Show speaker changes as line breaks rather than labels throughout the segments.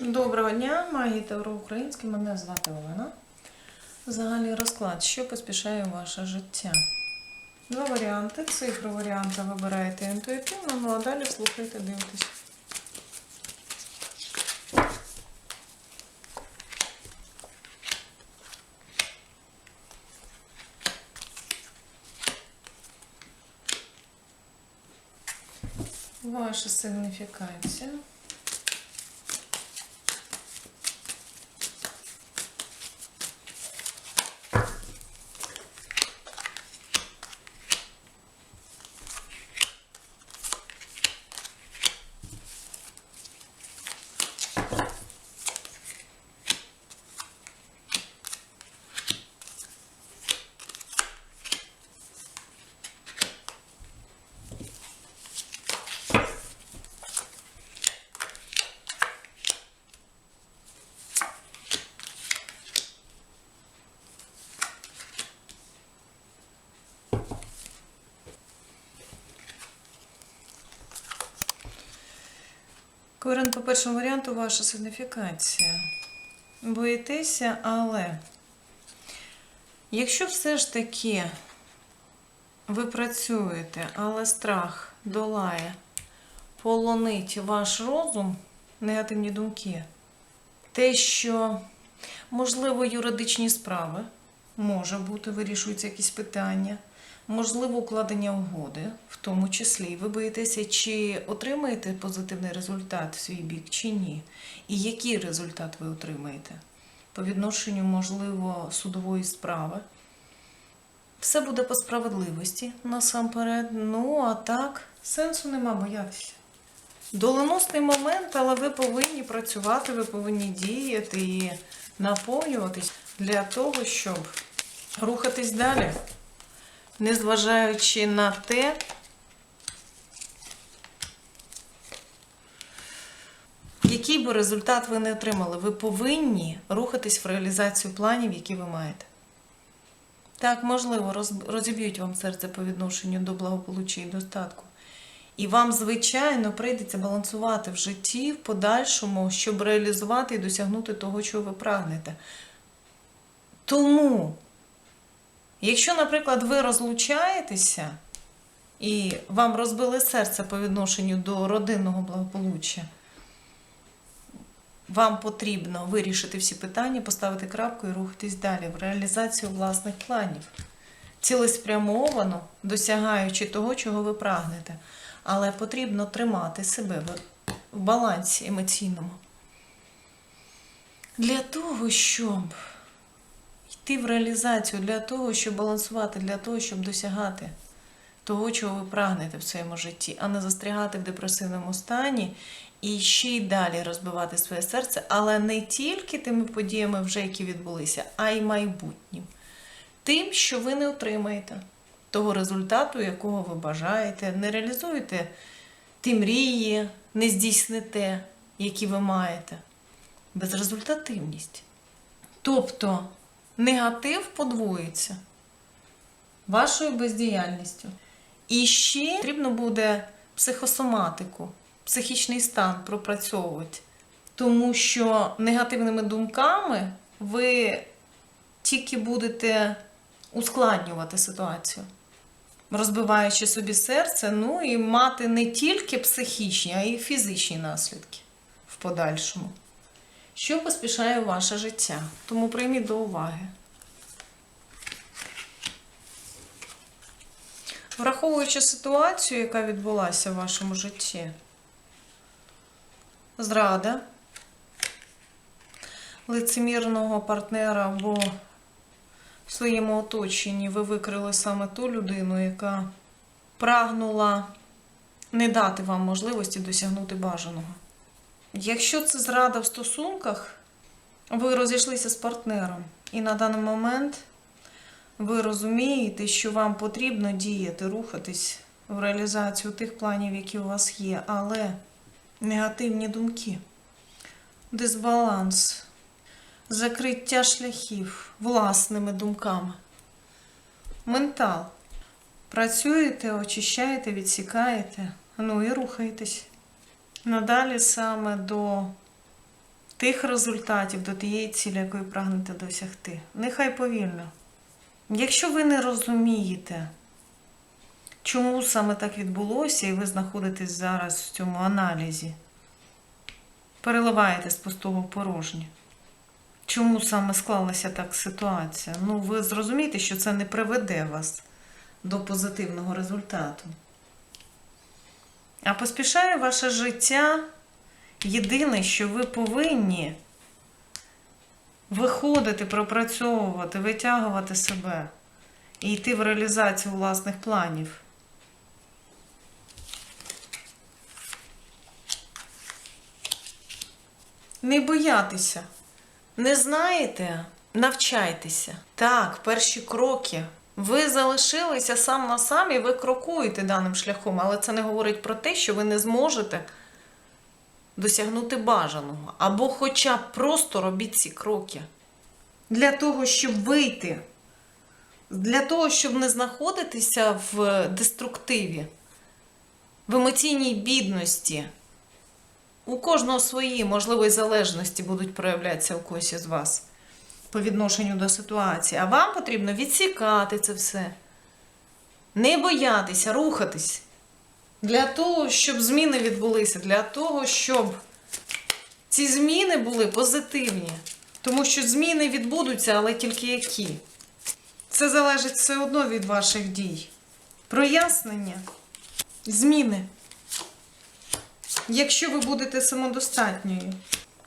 Доброго дня, магії Таро Українське. Мене звати Олена. Загальний розклад, що поспішає ваше життя. Два варіанти. Цифру варіанта вибираєте інтуїтивно, ну а далі слухайте, дивитесь. Ваша сигніфікація. Корен по першому варіанту ваша сигніфікація. Боїтеся, але якщо все ж таки ви працюєте, але страх долає, полонить ваш розум, негативні думки, те, що, можливо, юридичні справи, може бути, вирішуються якісь питання, можливо, укладення угоди, в тому числі. Ви боїтеся, чи отримаєте позитивний результат в свій бік, чи ні. І який результат ви отримаєте по відношенню, можливо, судової справи. Все буде по справедливості насамперед. Ну, а так, сенсу нема боятися. Доленосний момент, але ви повинні працювати, ви повинні діяти і наповнюватись для того, щоб рухатись далі, незважаючи на те, який би результат ви не отримали, ви повинні рухатись в реалізацію планів, які ви маєте. Так, можливо, розіб'ють вам серце по відношенню до благополуччя і достатку. І вам, звичайно, прийдеться балансувати в житті в подальшому, щоб реалізувати і досягнути того, чого ви прагнете. Тому, якщо, наприклад, ви розлучаєтеся і вам розбили серце по відношенню до родинного благополуччя, вам потрібно вирішити всі питання, поставити крапку і рухатись далі в реалізацію власних планів, цілеспрямовано досягаючи того, чого ви прагнете. Але потрібно тримати себе в, балансі емоційному. Для того, щоб йти в реалізацію, для того, щоб балансувати, для того, щоб досягати того, чого ви прагнете в своєму житті, а не застрягати в депресивному стані і ще й далі розбивати своє серце, але не тільки тими подіями, вже які відбулися, а й майбутнім. Тим, що ви не отримаєте того результату, якого ви бажаєте, не реалізуєте ті мрії, не здійсните, які ви маєте. Безрезультативність. Тобто негатив подвоїться вашою бездіяльністю. І ще потрібно буде психосоматику, психічний стан пропрацьовувати. Тому що негативними думками ви тільки будете ускладнювати ситуацію, розбиваючи собі серце, ну і мати не тільки психічні, а й фізичні наслідки в подальшому. Що поспішає ваше життя? Тому прийміть до уваги. Враховуючи ситуацію, яка відбулася в вашому житті, зрада, лицемірного партнера або в своєму оточенні ви викрили саме ту людину, яка прагнула не дати вам можливості досягнути бажаного. Якщо це зрада в стосунках, ви розійшлися з партнером, і на даний момент ви розумієте, що вам потрібно діяти, рухатись в реалізацію тих планів, які у вас є, але негативні думки, дисбаланс, закриття шляхів власними думками, ментал. Працюєте, очищаєте, відсікаєте, ну і рухаєтесь. Надалі саме до тих результатів, до тієї цілі, якої прагнете досягти. Нехай повільно. Якщо ви не розумієте, чому саме так відбулося, і ви знаходитесь зараз в цьому аналізі, переливаєте з пустого в порожнє. Чому саме склалася так ситуація? Ну, ви зрозумієте, що це не приведе вас до позитивного результату. А поспішає ваше життя. Єдине, що ви повинні виходити, пропрацьовувати, витягувати себе і йти в реалізацію власних планів. Не боятися. Не знаєте? Навчайтеся. Так, перші кроки. Ви залишилися сам на сам і ви крокуєте даним шляхом, але це не говорить про те, що ви не зможете досягнути бажаного. Або хоча б просто робіть ці кроки. Для того, щоб вийти, для того, щоб не знаходитися в деструктиві, в емоційній бідності. У кожного свої, можливо, і залежності будуть проявлятися у когось із вас по відношенню до ситуації. А вам потрібно відсікати це все. Не боятися, рухатись. Для того, щоб зміни відбулися, для того, щоб ці зміни були позитивні. Тому що зміни відбудуться, але тільки які. Це залежить все одно від ваших дій. Прояснення, зміни. Якщо ви будете самодостатньою.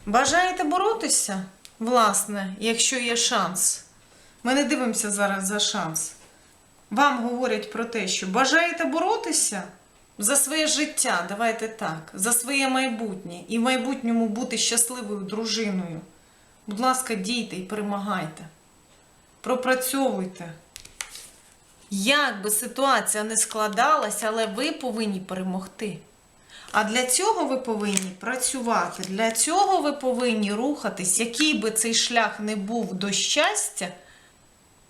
Бажаєте боротися? Власне, якщо є шанс. Ми не дивимося зараз за шанс. Вам говорять про те, що бажаєте боротися за своє життя, давайте так, за своє майбутнє і в майбутньому бути щасливою дружиною. Будь ласка, дійте і перемагайте. Пропрацьовуйте. Як би ситуація не складалася, але ви повинні перемогти. А для цього ви повинні працювати, для цього ви повинні рухатись, який би цей шлях не був до щастя,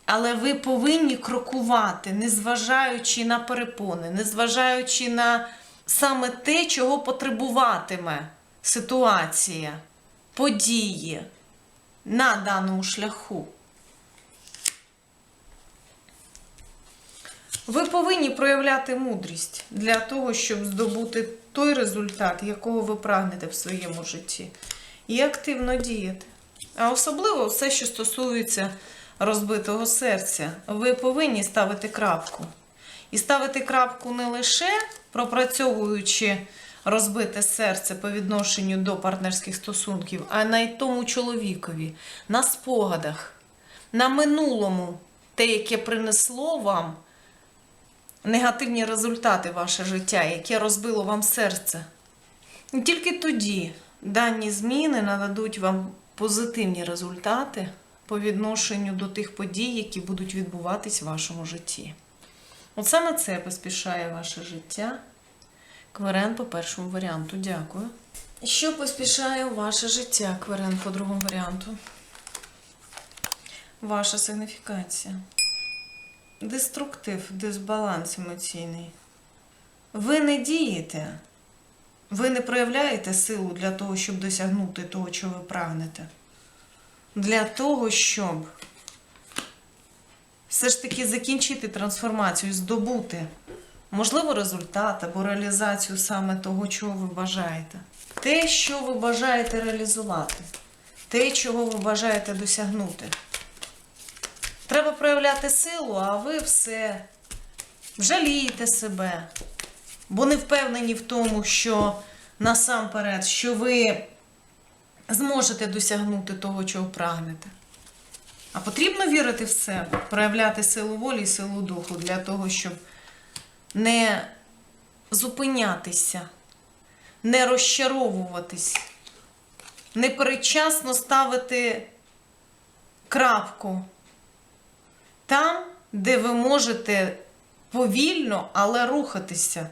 але ви повинні крокувати, незважаючи на перепони, незважаючи на саме те, чого потребуватиме ситуація, події на даному шляху. Ви повинні проявляти мудрість для того, щоб здобути той результат, якого ви прагнете в своєму житті, і активно діяти. А особливо все, що стосується розбитого серця, ви повинні ставити крапку. І ставити крапку не лише пропрацьовуючи розбите серце по відношенню до партнерських стосунків, а на й тому чоловікові, на спогадах, на минулому, те, яке принесло вам негативні результати ваше життя, яке розбило вам серце. І тільки тоді дані зміни нададуть вам позитивні результати по відношенню до тих подій, які будуть відбуватись в вашому житті. От саме це поспішає ваше життя. Кверен по першому варіанту. Дякую. Що поспішає ваше життя, Кверен по другому варіанту? Ваша сигніфікація деструктив, дисбаланс емоційний. Ви не дієте, ви не проявляєте силу для того, щоб досягнути того, чого ви прагнете. Для того, щоб все ж таки закінчити трансформацію, здобути, можливо, результат або реалізацію саме того, чого ви бажаєте. Те, що ви бажаєте реалізувати, те, чого ви бажаєте досягнути. Треба проявляти силу, а ви все жалієте себе, бо не впевнені в тому, що насамперед, що ви зможете досягнути того, чого прагнете. А потрібно вірити в себе, проявляти силу волі і силу духу для того, щоб не зупинятися, не розчаровуватись, не передчасно ставити крапку там, де ви можете повільно, але рухатися.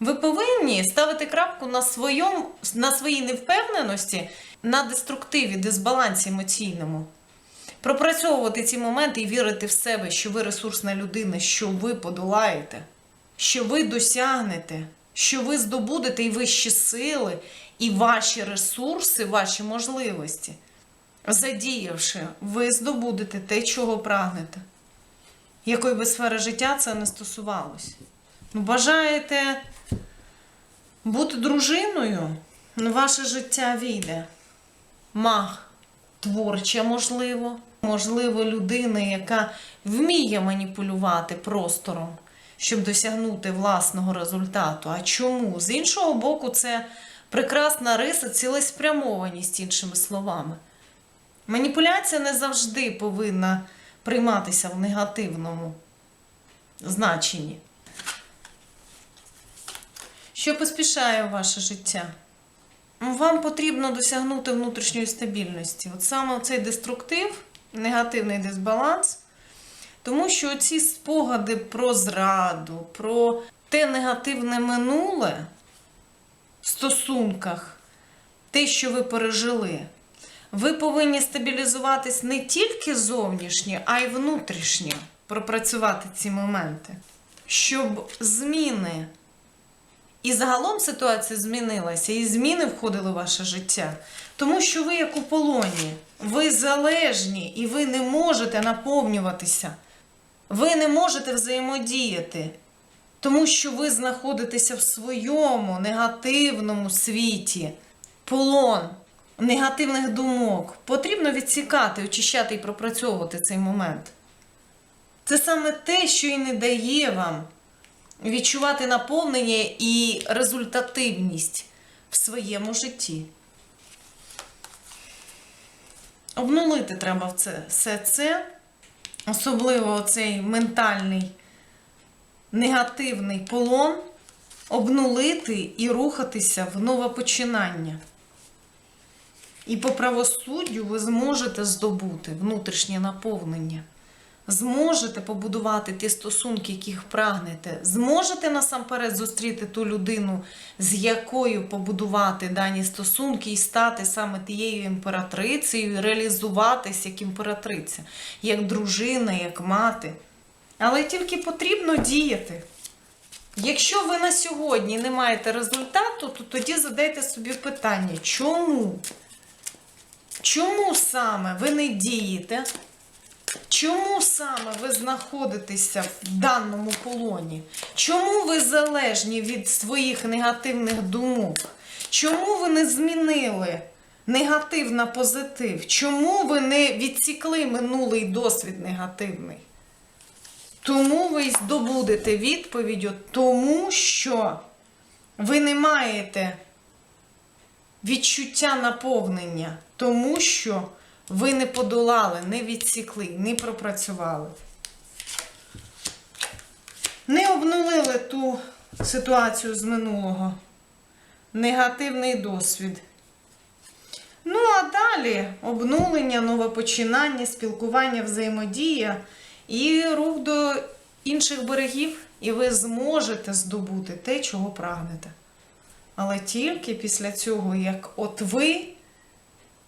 Ви повинні ставити крапку на, своєму, на своїй невпевненості, на деструктиві, дисбалансі емоційному. Пропрацьовувати ці моменти і вірити в себе, що ви ресурсна людина, що ви подолаєте, що ви досягнете, що ви здобудете і вищі сили, і ваші ресурси, ваші можливості. Задіявши, ви здобудете те, чого прагнете. Якої би сфери життя це не стосувалось. Ну, Бажаєте бути дружиною, ну, ваше життя війде. Маг творча, можливо, можливо, людина, яка вміє маніпулювати простором, щоб досягнути власного результату. А чому? З іншого боку, це прекрасна риса, цілеспрямованість, іншими словами. Маніпуляція не завжди повинна прийматися в негативному значенні. Що поспішає ваше життя? Вам потрібно досягнути внутрішньої стабільності. От саме цей деструктив, негативний дисбаланс, тому що ці спогади про зраду, про те негативне минуле в стосунках, те, що ви пережили, ви повинні стабілізуватись не тільки зовнішньо, а й внутрішньо, пропрацювати ці моменти, щоб зміни. І загалом ситуація змінилася, і зміни входили в ваше життя. Тому що ви, як у полоні, ви залежні і ви не можете наповнюватися. Ви не можете взаємодіяти, тому що ви знаходитеся в своєму негативному світі. Полон негативних думок. Потрібно відсікати, очищати і пропрацьовувати цей момент. Це саме те, що і не дає вам відчувати наповнення і результативність в своєму житті. Обнулити треба в це, все це, особливо цей ментальний негативний полон, обнулити і рухатися в нове починання. І по правосуддю ви зможете здобути внутрішнє наповнення. Зможете побудувати ті стосунки, яких прагнете. Зможете насамперед зустріти ту людину, з якою побудувати дані стосунки і стати саме тією імператрицею, реалізуватись як імператриця, як дружина, як мати. Але тільки потрібно діяти. Якщо ви на сьогодні не маєте результату, то тоді задайте собі питання, чому? Чому саме ви не дієте? Чому саме ви знаходитеся в даному полоні? Чому ви залежні від своїх негативних думок? Чому ви не змінили негатив на позитив? Чому ви не відсікли минулий досвід негативний? Тому ви здобудете відповідь, тому що ви не маєте відчуття наповнення, тому що ви не подолали, не відсікли, не пропрацювали. Не обнулили ту ситуацію з минулого. Негативний досвід. Ну, а далі обнулення, нове починання, спілкування, взаємодія і рух до інших берегів, і ви зможете здобути те, чого прагнете. Але тільки після цього, як от ви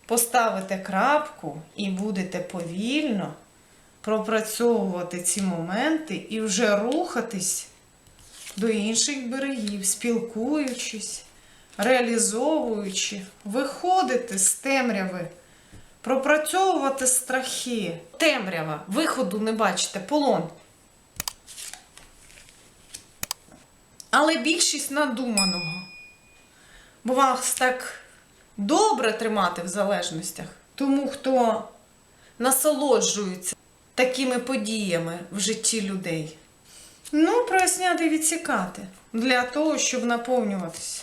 поставите крапку і будете повільно пропрацьовувати ці моменти і вже рухатись до інших берегів, спілкуючись, реалізовуючи, виходити з темряви, пропрацьовувати страхи. Темрява, виходу не бачите, полон. Але більшість надуманого. Бо вас так добре тримати в залежностях. Тому хто насолоджується такими подіями в житті людей. Ну, проясняти і відсікати для того, щоб наповнюватися.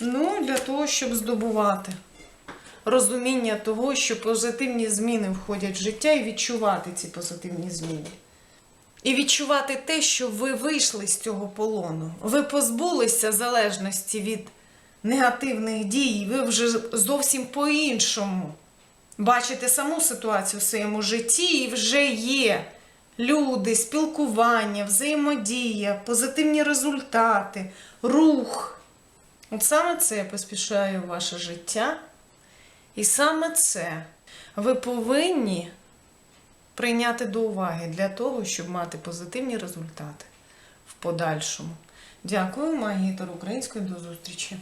Ну, для того, щоб здобувати розуміння того, що позитивні зміни входять в життя і відчувати ці позитивні зміни. І відчувати те, що ви вийшли з цього полону. Ви позбулися залежності від негативних дій, ви вже зовсім по-іншому бачите саму ситуацію в своєму житті, і вже є люди, спілкування, взаємодія, позитивні результати, рух. От саме це поспішає в ваше життя. І саме це ви повинні прийняти до уваги для того, щоб мати позитивні результати в подальшому. Дякую, магітор української. До зустрічі.